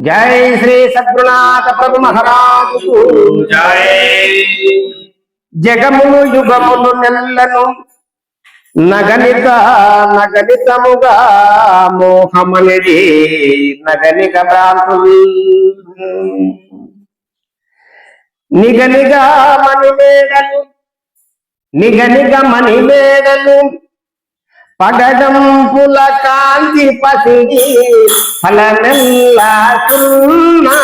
జై శ్రీ సద్గుణాథ ప్రభు మహారాజు జై. జగములు యుగములు నెల్లను నగనిత నగనితముగా మోహమనిది నగనిక భ్రాంతులు. నిగనిగా మణిమేడలు నిగనిగ మణిమేడలు పగడం కాంతి పసిడి ఫలమెల్ల సున్నా.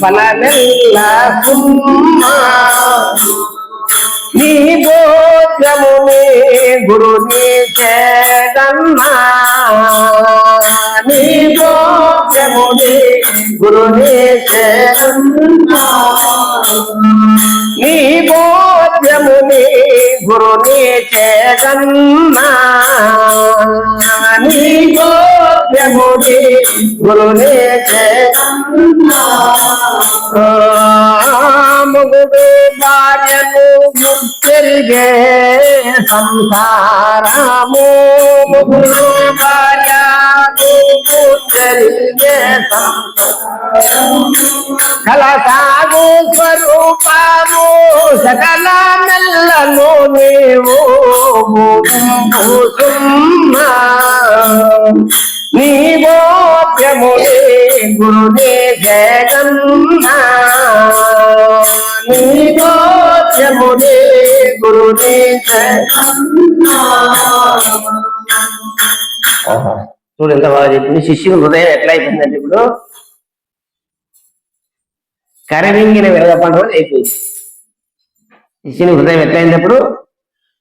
ఫలమెల్ల సున్నా. నీ భోజముని గురుని చేదన్నా. నీ భోజముని గురుని చేదన్నా. నీ భోజముని గురుని చేదన్నా. నీ భోజముని గురుని చేదన్నా. ముగుడు తిరిగే సంసారము. ముగుడు కల సాగు స్వరూపము సకల మెల్లను నీవు సుమ్మా నీ గోప్యముని గురుని జగన్నా నీ చూడు ఎంత బాగా చెప్పింది. శిష్యుని హృదయం ఎట్లా అయిపోయిందంటే ఇప్పుడు కరవింగిన వెలగపండు అని అయిపోయింది. శిష్యుని హృదయం ఎట్లా అయినప్పుడు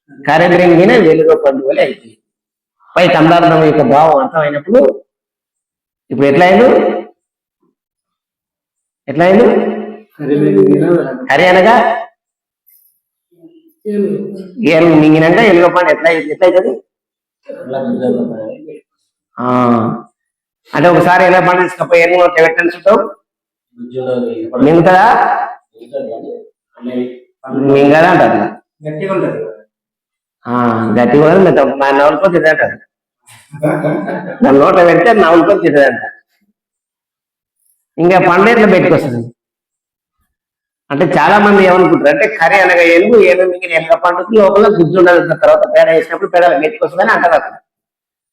కరవింగిన వెలుగ పండుగలు అయిపోయింది. పై కందార్థం యొక్క భావం అర్థమైనప్పుడు ఇప్పుడు ఎట్లా అయింది ఎట్లా అయింది హరి అనగా ఏలు మింగినాక ఎలుగ పండు ఎట్లా ఎట్లా అవుతుంది ఆ, అంటే ఒకసారి ఎలా పండు తీసుకపోయి ఎన్ని నోట్లు పెట్టని చుట్టావు మింగుతుందా? మింగదా అంటారు. గట్టిగా ఉంటుంది ఆ, గట్టిగా మా నవ్వులతో తింటారు దాని నోట పెడితే నవ్వులతో తింటదంట ఇంకా పండు ఎట్లా పెట్టుకొస్తుంది అంటే చాలా మంది ఏమనుకుంటారు అంటే కర్రీ అనగా ఎలుగు ఏనుగు మింగిన ఎలుగ పండుగ లోపల గుజ్జు ఉండదు తర్వాత పేడ వేసినప్పుడు పేడ పెట్టుకొస్తుందని అంటారు అక్కడ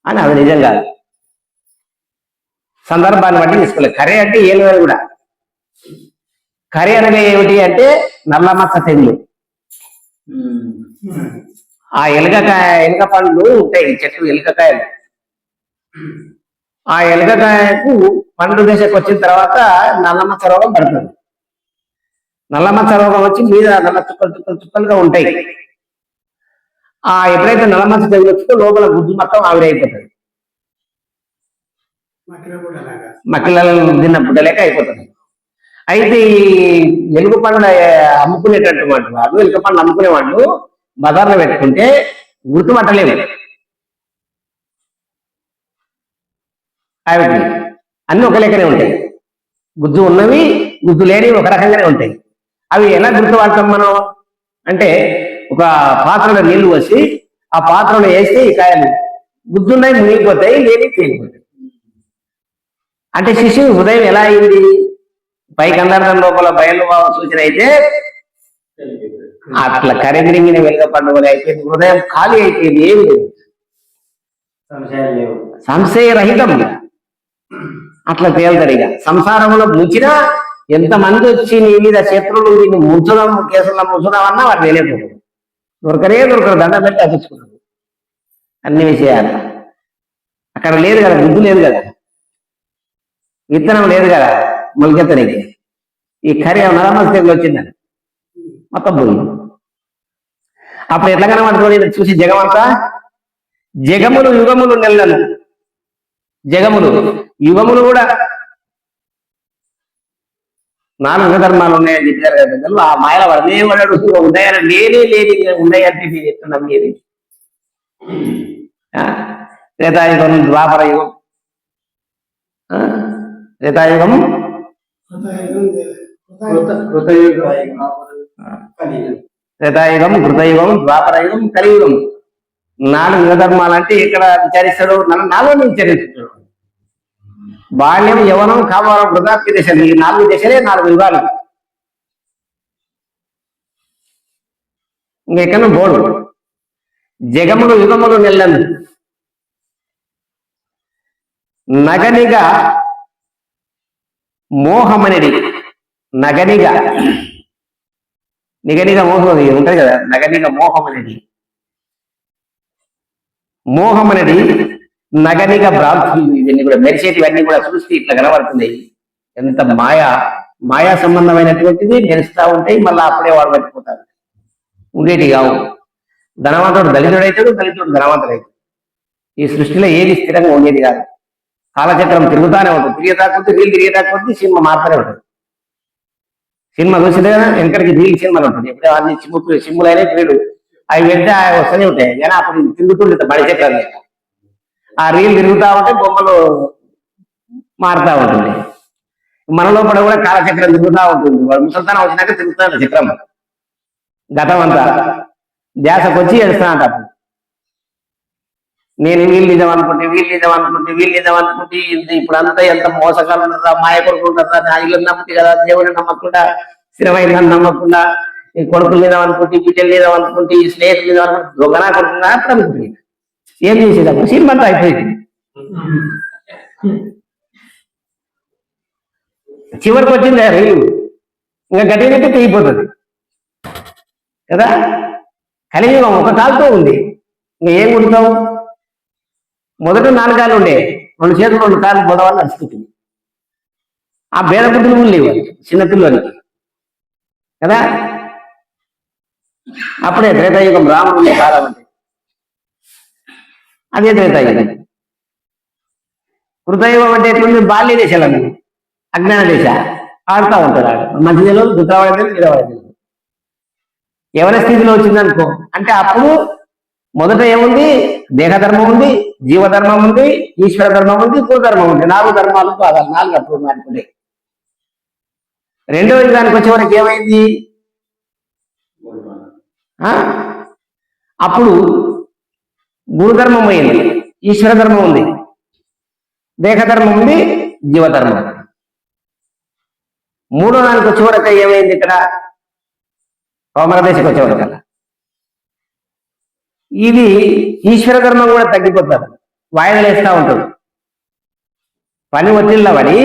అని అది నిజం కాదు. సందర్భాన్ని బట్టి తీసుకోలేదు. కర్రీ అంటే ఏలు కూడా. కర్రీ అనగా ఏమిటి అంటే నల్లమచ్చ తెగులు ఆ ఎలుగకాయ ఎలుక పండ్లు ఉంటాయి చెట్టు ఎలుకకాయలు. ఆ ఎలుకకాయకు పండు దశకు వచ్చిన తర్వాత నల్లమచ్చ రోగం పడుతుంది. నల్లమచ్చ రోగం వచ్చి మీద నల్ల చుక్కలు చుక్కలు చుక్కలుగా ఉంటాయి. ఆ ఎప్పుడైతే నల్లమచ్చ తెగులు వచ్చిందో లోపల గుడ్డు మొత్తం ఆవిరైపోతుంది. మక్కిలలో తిన్న బుడ్డలేక అయిపోతుంది. అయితే ఈ ఎలుగు పండు అమ్ముకునేటట్టు వాళ్ళు ఎలుక పండు అమ్ముకునే వాళ్ళు బజార్లో పెట్టుకుంటే గుర్తుపట్టలేము అవి అన్ని ఒక లెక్కనే ఉంటాయి. గుజ్జు ఉన్నవి గుజ్జు లేనివి ఒక రకంగానే ఉంటాయి. అవి ఎలా గుర్తుపడతాం మనం? అంటే ఒక పాత్రలో నీళ్ళు పోసి ఆ పాత్రలో వేస్తే ఈ కాయలు గుజ్జున్నాయి మునిగిపోతాయి లేని తేలిపోతాయి అంటే శిశువు హృదయం ఎలా అయింది? పైకి అందర్థం లోపల బయలు భావం సూచన అయితే అట్లా కరిగిరిగిన వెలుగ పండుగలు అయిపోయింది. హృదయం ఖాళీ అయిపోయింది ఏమి లేదు. సంశయరహితం. అట్లా తేలుతాడు ఇక. సంసారంలో ముంచినా ఎంతమంది వచ్చి నీ మీద శత్రులు నిన్ను ముంచుదాం కేసుల్లో ముంచుదామన్నా వాడు తెలియకూడదు దొరకనే దొరకరు దండం పెట్టి అప్పించుకుంటారు అన్ని విషయాలు. అక్కడ లేదు కదా బుద్ధి లేదు కదా. విత్తనం లేదు కదా మొలకెత్తనికి ఈ కర్రీ నరమస్ వచ్చిందని మొత్తం పోయింది. అప్పుడు ఎట్లా కనబడుతుంది చూసి జగమంతా జగములు యుగములు నెలలు జగములు యుగములు కూడా నాలుగు ధర్మాలు ఉన్నాయని చెప్పారు కదా పెద్దలు. ఆ మాయల వర్ణే వాడు ఉన్నాయని లేనే లేని ఉన్నాయంటే నేను చెప్తున్నాం ఆ, త్రేతాయుగం ద్వాపర యుగం త్రేతాయుగం? త్రేతాయుగం కృతయుగం ద్వాపరయుగం కలియుగం. నాలుగు ధర్మాలు అంటే ఇక్కడ విచారిస్తాడు నన్ను నాలో విచారిస్తాడు. బాల్యం యవనం కావాలం వృద్ధాప్య దశలు ఈ నాలుగు దశలే నాలుగు యుగాలు. ఇంకెక్కడ బోడు జగములు యుగములు నెల్లను నగనిగా మోహమనిడి నగనిగా. నిగనిగా మోహం ఉంటుంది కదా. నగనిగా మోహమనిడి మోహమనడి నగనిగా భ్రాంతులు ఇవన్నీ కూడా మెరిసేటివన్నీ కూడా చూస్తే ఇట్లా కనబడుతున్నాయి. ఎంత మాయా మాయా సంబంధమైనటువంటిది మెరుస్తూ ఉంటాయి మళ్ళీ అప్పుడే వాడు పట్టిపోతారు ఉండేటి కావు. ధనవంతుడు దళితుడు అవుతాడు దళితుడు ధనవంతుడు అవుతాడు ఈ సృష్టిలో ఏది స్థిరంగా ఉండేది కాదు. కాలచక్రం తిరుగుతానే ఉంటుంది. తిరిగేదా కొద్ది రీల్ తిరిగేదా కొద్ది సినిమా మాత్రమే ఉంటుంది. సినిమా చూసిందే కదా వెనకడికి రీల్ సినిమాలు ఉంటుంది. ఎప్పుడే అన్ని సిమ్ములు సిమ్ములైనా పీరియడ్ అవి వెంటనే వస్తూనే ఉంటాయి. కానీ అప్పుడు ఇది తిరుగుతుండే బడి చక్రం లేక ఆ రీల్ తిరుగుతా ఉంటే బొమ్మలు మారుతా ఉంటుంది. మన లోపల కూడా కాలచక్రం తిరుగుతూ ఉంటుంది. వాడు ముసల్తానం వచ్చినాక తిరుగుతాడు చక్రం. గతం అంతా ధ్యాసకు వచ్చి నేను వీళ్ళు నిజం అనుకుంటే వీళ్ళు నిజం అనుకుంటే వీళ్ళు నిజం అనుకుంటే ఇప్పుడు అంతా ఎంత మోసకాలు ఉన్నదా మాయ కొడుకు ఉంటుందా నా ఇల్లు నమ్ముతుంది కదా దేవుడిని నమ్మకుండా స్థిరమైన నమ్మకుండా ఈ కొడుకులు నిజం అనుకుంటే బిడ్డలు నిజం అనుకుంటే ఈ స్నేహితులు నిజం అనుకుంటే దొంగనా కొడుకున్నా అప్పుడు ఏం చేసేది అప్పుడు సినిమా అంతా అయిపోయింది. చివరికి వచ్చింది ఆ రీలు. ఇంకా గట్టినట్టు తెగిపోతుంది కదా? కలియుగం ఒక కాలుతో ఉంది. ఇంకా ఏం కుడతావు? మొదట నాలుగాలు ఉండే. రెండు చేతులు రెండు కాళ్ళు పొడవాలి నడుచుకుంటుంది. ఆ భేద కుటుంబం లేవు. చిన్నపిల్లలకి కదా? అప్పుడే త్రేతాయుగం రాముడు కాలం అంటే. అదే అయ్యేది కృతయుగం అంటే ఎట్లుంది? బాల్య దేశాలు అజ్ఞాన దేశ. ఆడుతూ ఉంటారు ఆడ. మంచి తెలియదు దుఃఖవాడ తెలియదు ఎవరి స్థితిలో వచ్చిందనుకో? అంటే అప్పుడు మొదట ఏముంది? దేహధర్మం ఉంది జీవధర్మం ఉంది ఈశ్వర ధర్మం ఉంది కులధర్మం ఉంది. నాలుగు ధర్మాలు పాదాలు నాలుగు అప్పుడు అనుకుంటే రెండవ దానికి వచ్చే వరకు ఏమైంది? ఆ? అప్పుడు గురుధర్మం అయింది ఈశ్వర ధర్మం ఉంది. దేహధర్మం ఉంది జీవధర్మం. మూడో దానికి వచ్చే ఏమైంది ఇక్కడ? కోమరదేశకు వచ్చే వరకు ఇది ఈశ్వర ధర్మం కూడా తగ్గిపోతారు. వాయిదాలు వేస్తూ ఉంటుంది పని ఒత్తిళ్ళ పడి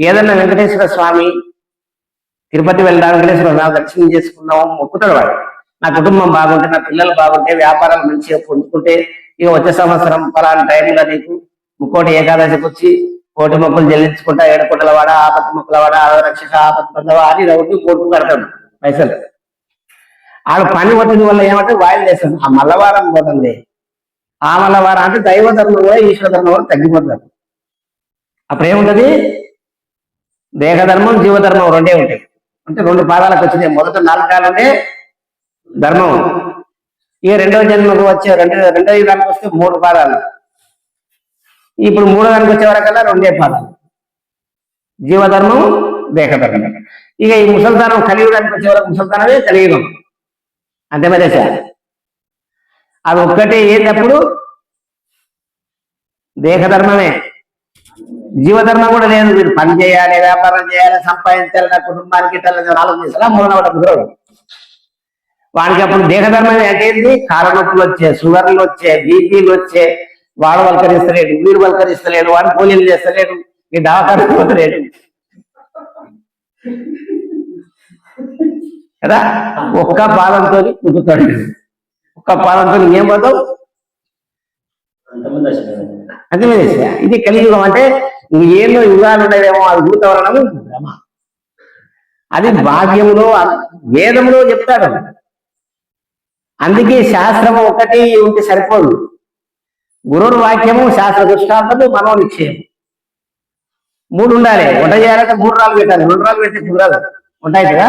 ఏదన్నా వెంకటేశ్వర స్వామి తిరుపతి వెళ్దాం వెంకటేశ్వర స్వామి దర్శనం చేసుకుందాం మొక్కుతాడు వాడు. నా కుటుంబం బాగుంటే నా పిల్లలు బాగుంటే వ్యాపారాలు మంచిగా పొందుకుంటే ఇక వచ్చే సంవత్సరం పలానా టైంలో నీకు ముక్కోటి ఏకాదశికి వచ్చి కోటి మొక్కలు చెల్లించుకుంటా ఏడుకోటల వాడ ఆపత్తి మొక్కల వాడ రక్షక ఆపత్తి పొందవా అని ఒకటి కోటు కడతాడు పైసలు. ఆడ పని ఒత్తిడి వల్ల ఏమంటే వాయిదా వేస్తాడు. ఆ మల్లవారం పోతుంది. ఆ మల్లవారం అంటే దైవ ధర్మం కూడా ఈశ్వర ధర్మం కూడా తగ్గిపోతారు అప్పుడు ఏముంటది? దేహధర్మం జీవధర్మం రెండే ఉంటాయి. అంటే రెండు పాదాలకు వచ్చినాయి. మొదట నాలుగు కాలంటే ధర్మం. ఇక రెండవ జన్మకు వచ్చే రెండు రెండవ యుగానికి వస్తే మూడు పాదాలు. ఇప్పుడు మూడో దానికి వచ్చే వరకల్లా రెండే పాదాలు. జీవధర్మం దేహధర్మం. ఇక ఈ ముసల్తానం కలియుగానికి వచ్చే వరకు ముసల్తానమే కలియుగం. అంతే మరి సార్? అది ఒక్కటే ఏంటప్పుడు దేహధర్మమే. జీవధర్మం కూడా లేదు. మీరు పని చేయాలి వ్యాపారం చేయాలి సంపాదించాలి నా కుటుంబానికి ఇట్లా ఆలోచన చేయాలి మొదలవడం కుదరదు. వానికి అప్పుడు దేహధర్మం అంటే ఏంటి? నొప్పులు వచ్చే షుగర్లు వచ్చే బీపీలు వచ్చే వాడు వల్కరిస్తలేడు వీడు వల్కరిస్తలేడు వాడు కూలీలు చేస్తలేడు ఈ దవాఖాన పోతలేడు. కదా? ఒక్క పాదంతో కుదుతాడు ఒక్క పాదంతో ఏం పోతావు? అంతే ఇది కలియుగం అంటే ఎన్నో యుగాలు ఉండేదేమో అది భూతవరణం భ్రమ. అది భాగ్యంలో వేదంలో చెప్తాడు. అందుకే శాస్త్రం ఒకటి ఉంటే సరిపోదు. గురువు వాక్యము శాస్త్ర దృష్టాంతము మనో నిశ్చయం మూడు ఉండాలి. వంట చేయాలంటే మూడు రాళ్ళు పెట్టాలి. రెండు రాళ్ళు పెడితే కుదరదు ఉంటాయి కదా?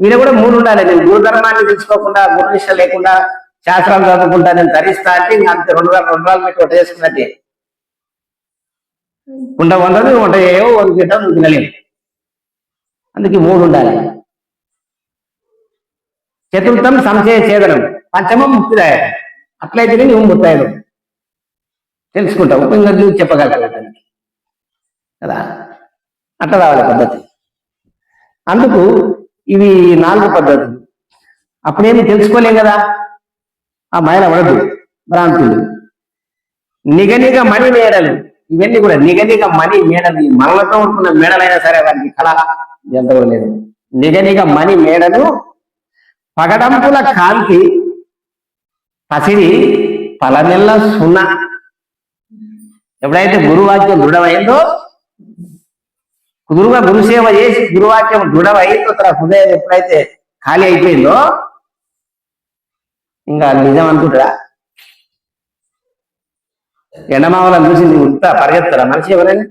వీళ్ళు కూడా మూడు ఉండాలి. నేను గురుధర్మాన్ని తెలుసుకోకుండా గురు నిష్ట లేకుండా శాస్త్రాలు చదువుకుంటా నేను ధరిస్తా అంటే అంతే. రెండు రాళ్ళు రెండు రాళ్ళు పెట్టి వంట చేసుకున్నట్టే. వంట వంటది వంట చేయవు వంట నువ్వు తినలేవు అందుకే మూడు ఉండాలి. చతుర్థం సంశయ ఛేదనం. పంచమం ముక్తిదాయ అట్లయితే నువ్వు ముత్తాయను తెలుసుకుంటావు. ఇంకా నువ్వు చెప్పగలుగుతావు కదా? అట్లా రావాలి పద్ధతి. అందుకు ఇవి నాలుగు పద్ధతులు. అప్పుడేమి తెలుసుకోలేం కదా? ఆ మైల పడదు భ్రాంతులు. నిగనిగ మణి మేడలు. ఇవన్నీ కూడా నిగనిగ మణి మేడలు. ఈ మనలతో ఉంటున్న మేడలైనా సరే వారికి కళ. ఎంత లేదు. నిగనిగ మణి మేడలు పగడంపుల కాంతి పసిడి పలనెల్ల సున్నా. ఎప్పుడైతే గురువాక్యం దృఢమైందో గురువుగా గురుసేవ చేసి గురువాక్యం దృఢమైందో తన హృదయం ఎప్పుడైతే ఖాళీ అయిపోయిందో ఇంకా నిజం అనుకుంటారా? ఎండమావలను చూసి నువ్వు ఇంత పరిగెత్తారా మనిషి ఎవరైనా?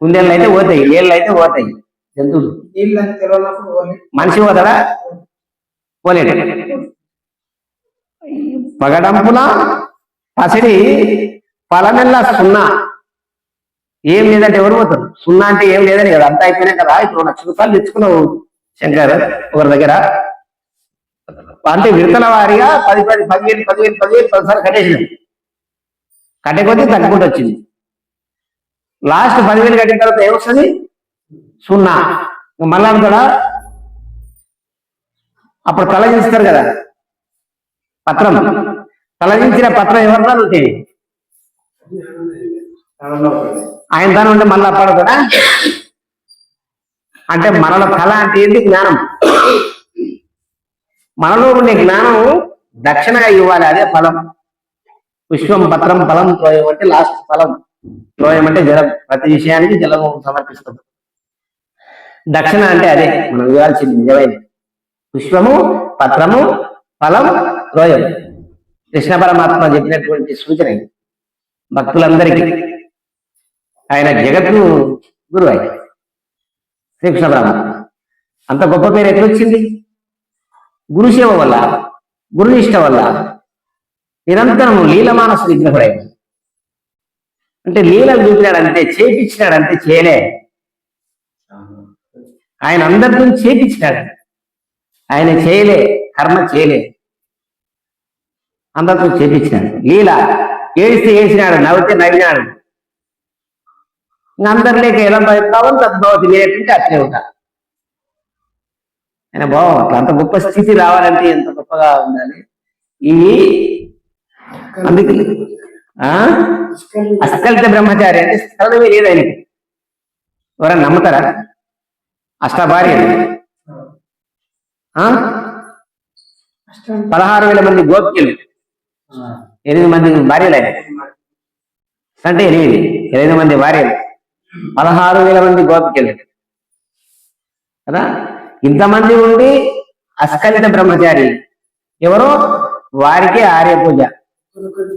కుందేళ్ళు అయితే పోతాయి ఏళ్ళు అయితే పోతాయి. జంతువులు. మనిషి పోతాడా? పోలేడు. పగడంపున పసిడి పలమెల్ల సున్నా. ఏం లేదంటే ఎవరు పోతారు? సున్నా అంటే ఏం లేదని కదా అంతా అయిపోయినాయి కదా ఇప్పుడు లక్ష రూపాయలు తెచ్చుకున్నావు శంకర్ ఒకరి దగ్గర. అంటే విడతల వారిగా పది పది పదివేలు పదివేలు పదివేలు పదిసార్లు కట్టేసినాం. కట్టే కొద్దీ తగ్గుకుంటూ వచ్చింది. లాస్ట్ పదివేలు కట్టిన తర్వాత ఏమొస్తుంది? సున్నా. మళ్ళా కూడా అప్పుడు తొలగిస్తారు కదా. పత్రం. తొలగించిన పత్రం ఎవరిదా ఉంటే ఆయన దాని ఉంటే మళ్ళీ అప్పాడు కదా అంటే మనల కళ అంటే ఏంటి జ్ఞానం. మనలో ఉండే జ్ఞానం దక్షిణగా ఇవ్వాలి అదే ఫలం. పుష్పం పత్రం ఫలం త్రోయం అంటే లాస్ట్ ఫలం. త్రోయం అంటే జలం ప్రతి విషయానికి జలము సమర్పిస్తుంది. దక్షిణ అంటే అదే. మనం ఇవ్వాల్సింది నిజమైనది పుష్పము పత్రము ఫలం రోయం కృష్ణ పరమాత్మ చెప్పినటువంటి సూచన భక్తులందరికీ. ఆయన జగత్తు గురువు. ఆయన శ్రీకృష్ణ పరమాత్మ. అంత గొప్ప పేరు ఎట్లొచ్చింది గురుసేవ వల్ల గురునిష్ట వల్ల. నిరంతరం లీలమానస విగ్రహుడై. అంటే లీలలు చూపినాడంటే చేపించినాడంటే చేయలే. ఆయన అందరితో చేపించినాడు. ఆయన చేయలే కర్మ చేయలే. అందరితో చేపించినాడు. లీల ఏడిస్తే ఏడిచినాడు నవ్వితే నవ్వినాడు. అందరు లేక ఎలా భయపడతావు తద్భవతి లేకుంటే అట్లే ఉంటారు ఆయన బావం అట్లా అంత గొప్ప స్థితి రావాలంటే ఎంత గొప్పగా ఉండాలి? ఇవి అందుకే అస్కలిత బ్రహ్మచారి అంటే స్థలమే లేదు ఆయనకి. ఎవరైనా నమ్ముతారా? అష్టభార్యలు పదహారు వేల మంది గోపికలు. ఎనిమిది మంది భార్యలు ఆయన అంటే ఎనిమిది ఎనిమిది మంది భార్యలు. పదహారు వేల మంది గోపికలు. కదా? ఇంతమంది ఉండి అస్కలిత బ్రహ్మచారి. ఎవరో? వారికి ఆర్య పూజ. కొనుక్కొని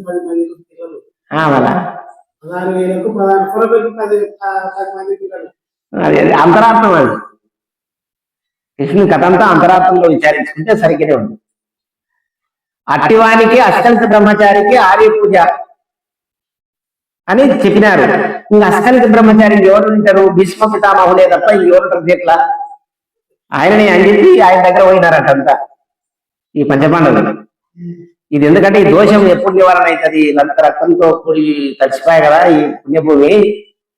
అది అంతరాత్మ అది. కృష్ణుని కథ అంతా అంతరాత్మలో విచారించుకుంటే సరిగ్గానే ఉంది. అట్టివానికి అష్టలిత బ్రహ్మచారికి ఆర్య పూజ అని చెప్పినారు. ఇంకా అస్కలిత బ్రహ్మచారి ఎవరు ఉంటారు భీష్మ పితామహులే తప్ప ఎవరు ఉంటారు ఆయనని అని చెప్పి ఆయన దగ్గర పోయినారట అంతా. ఈ పంచపాండవులు. ఇది ఎందుకంటే ఈ దోషం ఎప్పుడు నివారణ అవుతుంది? ఇదంతా రక్తంతో కూడి తడిచిపోయాయి కదా ఈ పుణ్యభూమి.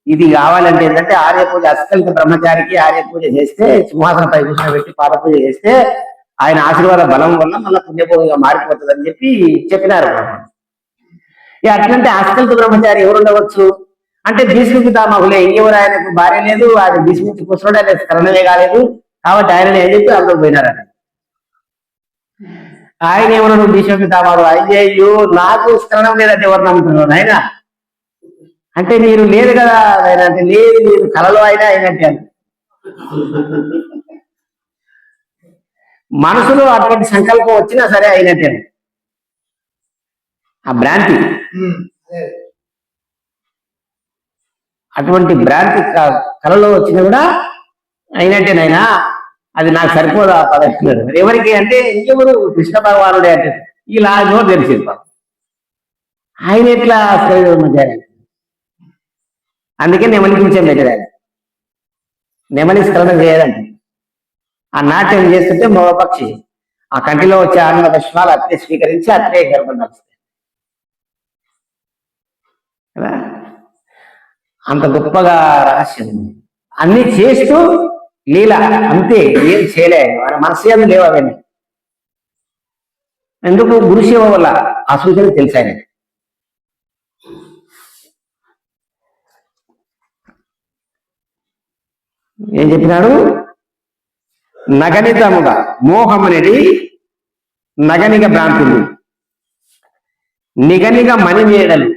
ఇది కావాలంటే ఏంటంటే ఆర్య పూజ అస్కలిత బ్రహ్మచారికి ఆర్య పూజ చేస్తే సింహాసన పై కూర్చోబెట్టి పాద పూజ చేస్తే ఆయన ఆశీర్వాద బలం వల్ల మళ్ళీ పుణ్యభోగిగా మారిపోతుంది అని చెప్పి చెప్పినారు ఇక అట్లంటే అస్కలిత బ్రహ్మచారి ఎవరు ఉండవచ్చు? అంటే భీష్మికి తామహులే ఇంకెవరు ఆయనకు భార్య లేదు ఆయన భీష్మించి కూర్చోడు ఆయన స్కరణమే కాలేదు. కాబట్టి ఆయన ఏం చెప్పి అందులో పోయినారట. ఆయన ఏమన్నాడు? భీష్మికి తామాడు అయ్యయ్యో నాకు స్కరణం లేదంటే ఎవరు నమ్ముతున్నారు? ఆయన అంటే మీరు లేదు కదా ఆయన అంటే లేదు మీరు కలలో అయినా అయినట్టే అని. మనసులో అటువంటి సంకల్పం వచ్చినా సరే అయినట్టే అని. ఆ భ్రాంతి. అటువంటి భ్రాంతి కలలో వచ్చినా కూడా అయినట్టేనైనా అది నాకు సరిపోదా? పదవి ఎవరికి అంటే ఇంకెవరు? కృష్ణ భగవానుడే అంటే ఇలా నోరు తెలిసింది. ఆయన ఎట్లా మధ్యాహ్నం అందుకే నెమలికించే మెజరాడు నెమలి స్ఖలనం చేయదండి ఆ నాట్యం చేస్తుంటే మగపక్షి ఆ కంటిలో వచ్చే ఆనంద పుష్పాలు అట్లే స్వీకరించి అట్లే గర్భం నడుస్తాయి. కదా? అంత గొప్పగా రహస్యం. ఉంది అన్ని చేస్తూ లీల. అంతే ఏం చేయలే. మన మనసు ఏమి లేవు అవన్నీ. ఎందుకు? గురుసేవ వల్ల ఆ సూచన నేను ఏం చెప్పినాడు? నగనితముగా మోహం అనేది నగనిగ భ్రాంతులు నిగనిగ మణిమేడలు.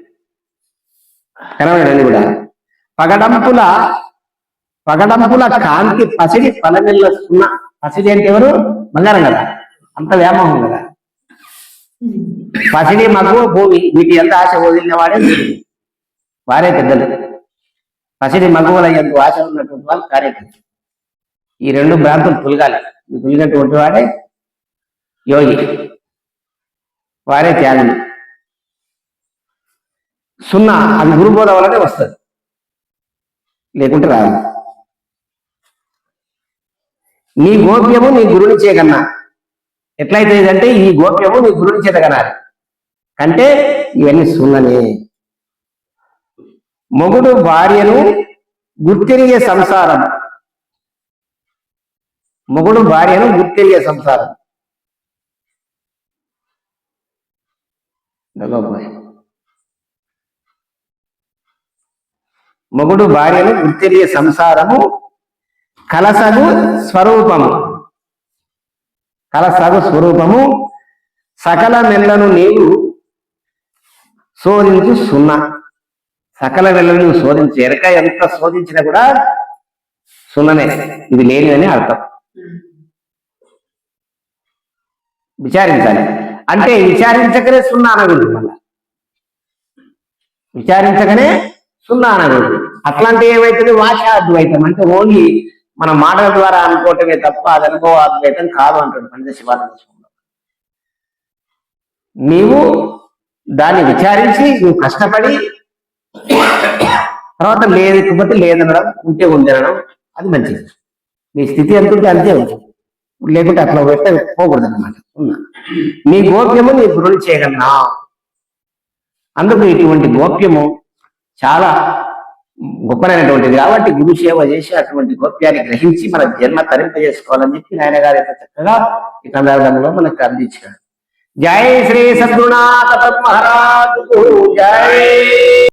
కనబడండి కూడా. పగడంపుల పగడంపుల కాంతి పసిడి పలమిల్ల సున్న. పసిడి అంటే ఎవరు? బంగారం కదా. అంత వ్యామోహం కదా. పసిడి మగు భూమి. వీటి ఎంత ఆశ వదిలిన వాడే వారే పెద్దలు. పసిడి మగువల ఎంత ఆశ ఉన్నటువంటి వాళ్ళు కార్యకర్త. ఈ రెండు భ్రాంతులు తొలగాలి ఈ తొలిగినటువంటి వాడే యోగి. వారే త్యాగం. సున్నా అది గురుబోధ వల్లనే వస్తుంది. లేకుంటే రాదు. నీ గోప్యము నీ గురుని చేకన్నా ఎట్లయితే ఇదంటే ఈ గోప్యము నీ గురుని చేత కనాలి. కంటే ఇవన్నీ సున్ననే మొగుడు భార్యను గుర్తెరిగే సంసారం. మొగుడు భార్యను గుర్తెరిగే సంసారం. మొగుడు భార్యను గుర్తెరిగే సంసారము కలసగు స్వరూపము. కలసగు స్వరూపము సకల మెల్లను నీవు శోధించు సున్నా సకల నువ్వు శోధించు ఎరక ఎంత శోధించినా కూడా సున్ననే ఇది లేని అని అర్థం. విచారించాలి. అంటే విచారించకనే సున్నా అనకూడదు మళ్ళా. విచారించకనే సున్నా అనకూడదు అట్లాంటి ఏమైతుంది? వాచాద్వైతం. అంటే ఓన్లీ మన మాటల ద్వారా అనుకోవటమే తప్ప అది అనుభవాద్వైతం కాదు అంటాడు పండిత శివానంద నీవు దాన్ని విచారించి నువ్వు కష్టపడి తర్వాత లేకపోతే లేదనడం ఉంటే ఉందనడం అది మంచిది. మీ స్థితి ఎంత ఉంటే అంతే ఉంటుంది లేకుంటే అట్లా పెట్ట పోకూడదు అనమాట నీ గోప్యము నీ గురుని చేయగలనా? అందుకు ఇటువంటి గోప్యము చాలా గొప్పనైనటువంటిది కాబట్టి గురు సేవ చేసి అటువంటి గోప్యాన్ని గ్రహించి మన జన్మ తరింపజేసుకోవాలని చెప్పి నాయన గారు అయితే చక్కగా ఈ సందర్భంలో మనకు అందించాడు జై శ్రీ సద్గుణాథ మహారాజు జై!